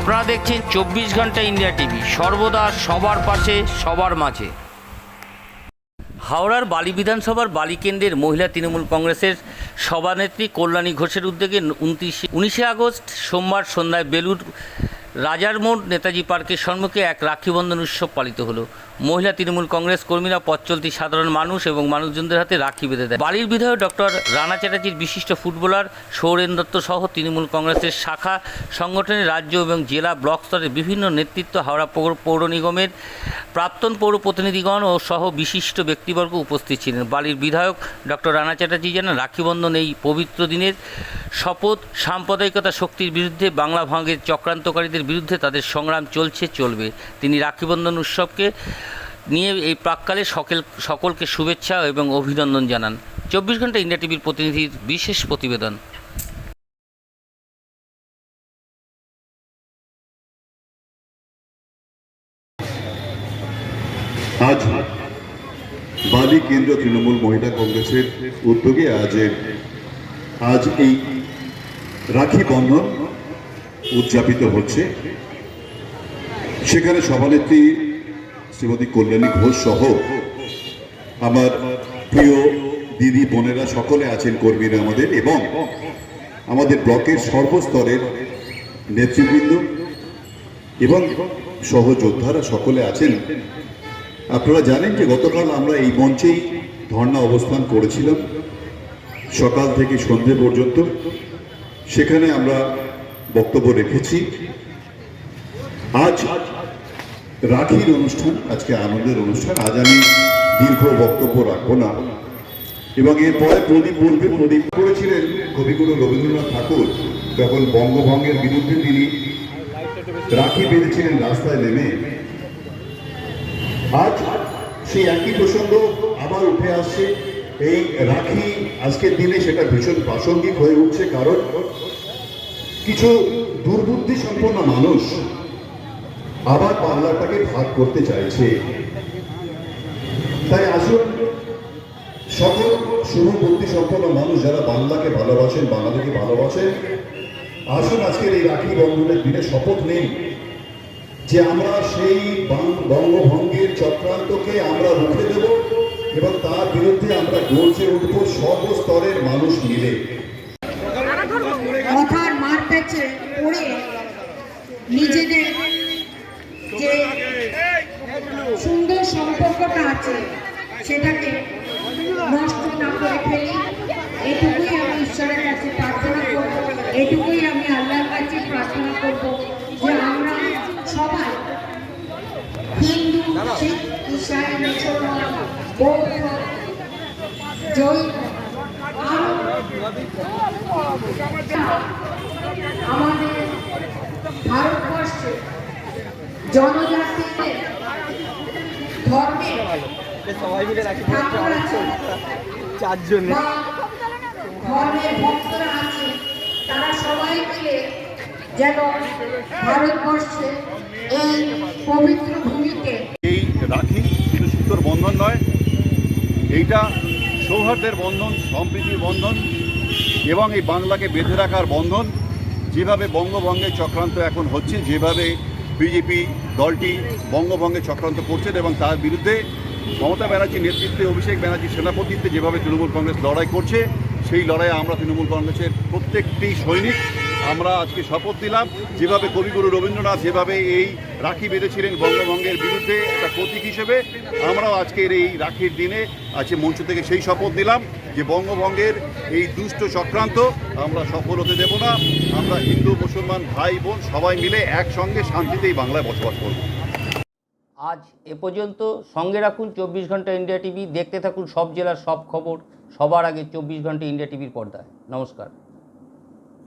আপনারা দেখছেন চব্বিশ ঘণ্টা ইন্ডিয়া টিভি। সর্বদা সবার পাশে, সবার মাঝে। হাওড়ার বালি বিধানসভার বালি কেন্দ্রের মহিলা তৃণমূল কংগ্রেসের সভানেত্রী কল্যাণী ঘোষের উদ্যোগে উনত্রিশে উনিশে আগস্ট সোমবার সন্ধ্যায় বেলুর রাজার মোড় নেতাজি পার্কের সম্মুখে এক রাখি বন্ধন উৎসব পালিত হলো। মহিলা তৃণমূল কংগ্রেস কর্মীরা পথ চলতি সাধারণ মানুষ এবং মানুষজনদের হাতে রাখি বেঁধে দেয়। বালির বিধায়ক ডক্টর রানা চ্যাটার্জির বিশিষ্ট ফুটবলার সৌরেন দত্ত সহ তৃণমূল কংগ্রেসের শাখা, সংগঠনের রাজ্য এবং জেলা ব্লক স্তরের বিভিন্ন নেতৃত্ব, হাওড়া পৌর নিগমের প্রাক্তন পৌর প্রতিনিধিগণ ও সহ বিশিষ্ট ব্যক্তিবর্গ উপস্থিত ছিলেন। বালির বিধায়ক ডক্টর রানা চ্যাটার্জি জানান, রাখিবন্ধন এই পবিত্র দিনের শপথ সাম্প্রদায়িকতা শক্তির বিরুদ্ধে বাংলা ভাঙের চক্রান্তকারীদের বিরুদ্ধে তাদের সংগ্রাম চলছে, চলবে। তিনি রাখিবন্ধন উৎসবকে নিয়ে এই প্রাককালে সকল, সকলকে শুভেচ্ছা এবং অভিনন্দন জানান। চব্বিশ ঘণ্টা ইন্ডিয়া টিভির প্রতিনিধির বিশেষ প্রতিবেদন। আজ বালি কেন্দ্র তৃণমূল মহিলা কংগ্রেসের উদ্যোগে আজ আজ এই রাখি বন্ধন উদযাপিত হচ্ছে। সেখানে সভানেত্রী শ্রীমতী কল্যাণী ঘোষ সহ আমার প্রিয় দিদি বোনেরা সকলে আছেন, কর্মীরা আমাদের, এবং আমাদের ব্লকের সর্বস্তরের নেতৃবৃন্দ এবং সহযোদ্ধারা সকলে আছেন। আপনারা জানেন যে গতকাল আমরা এই মঞ্চেই ধর্ণা অবস্থান করেছিলাম। সকাল থেকে সন্ধে পর্যন্ত। সেখানে আমরা বক্তব্য রেখেছি। আজ রাখির অনুষ্ঠান, আজকে আনন্দের অনুষ্ঠান, আজ আমি দীর্ঘ বক্তব্য রাখব না। এবং এরপরে প্রদীপ বলবে, প্রদীপ করেছিলেন কবিগুরু রবীন্দ্রনাথ ঠাকুর, যখন বঙ্গভঙ্গের বিরুদ্ধে তিনি রাখি বেঁধেছিলেন, রাস্তায় নেমে। আজ সেই একই প্রসঙ্গ আবার উঠে আসছে। এই রাখি আজকের দিনে সেটা ভীষণ প্রাসঙ্গিক হয়ে উঠছে, কারণ কিছু দুর্বুদ্ধি সম্পন্ন মানুষ আবার বাংলাটাকে ভাগ করতে চাইছে। তাই আসুন, সকল শুভবুদ্ধি সম্পন্ন মানুষ যারা বাংলাকে ভালোবাসেন, বাংলাদেশকে ভালোবাসেন, আসুন আজকের এই রাখি বন্ধনের দিনে শপথ নেই যে আমরা সেই বঙ্গভঙ্গের চক্রান্তকে আমরা রুখে দেব এবং তার বিরুদ্ধে আমরা গর্জে উঠব সর্বস্তরের মানুষ মিলে। নিজেদের যে সুন্দর সম্পর্কটা আছে, সেটাকে নষ্ট না করে ফেলি। এটুকুই আমি ঈশ্বরের কাছে প্রার্থনা করব, এটুকুই আমি আল্লাহর কাছে প্রার্থনা করব যে আমরা সবাই হিন্দু, শিখ ইসাই মুসলমান, বৌদ্ধ, জৈন আরও আমাদের ভারতবর্ষে জনজাতিদের ধর্মে সবাই মিলে রাখি। চারজনে। ধর্মের ভক্তরা আছে তারা সবাই মিলে যেন ভারতবর্ষে এই পবিত্র ভূমিতে এই রাখি শুধু সুতোর বন্ধন নয় এইটা সৌহার্দ্যের বন্ধন সম্প্রীতির বন্ধন এবং এই বাংলাকে বেঁধে রাখার বন্ধন যেভাবে বঙ্গভঙ্গের চক্রান্ত এখন হচ্ছে যেভাবে বিজেপি দলটি বঙ্গভঙ্গে চক্রান্ত করছেন এবং তার বিরুদ্ধে মমতা ব্যানার্জির নেতৃত্বে অভিষেক ব্যানার্জির সেনাপতিত্বে যেভাবে তৃণমূল কংগ্রেস লড়াই করছে, সেই লড়াইয়ে আমরা তৃণমূল কংগ্রেসের প্রত্যেকটি সৈনিক আমরা আজকে শপথ দিলাম যেভাবে কবিগুরু রবীন্দ্রনাথ যেভাবে এই রাখি বেঁধেছিলেন বঙ্গভঙ্গের বিরুদ্ধে একটা প্রতীক হিসেবে আমরাও আজকের এই রাখির দিনে আজকে মঞ্চ থেকে সেই শপথ দিলাম যে বঙ্গভঙ্গের এই দুষ্ট চক্রান্ত, আমরা সফল হতে দেব না। আমরা হিন্দু, মুসলমান, ভাই, বোন সবাই মিলে একসঙ্গে শান্তিতেই বাংলায় বসবাস করব। আজ এ পর্যন্ত সঙ্গে রাখুন চব্বিশ ঘণ্টা ইন্ডিয়া টিভি। দেখতে থাকুন সব জেলার সব খবর। সবার আগে চব্বিশ ঘণ্টা ইন্ডিয়া টিভির পর্দায়। নমস্কার।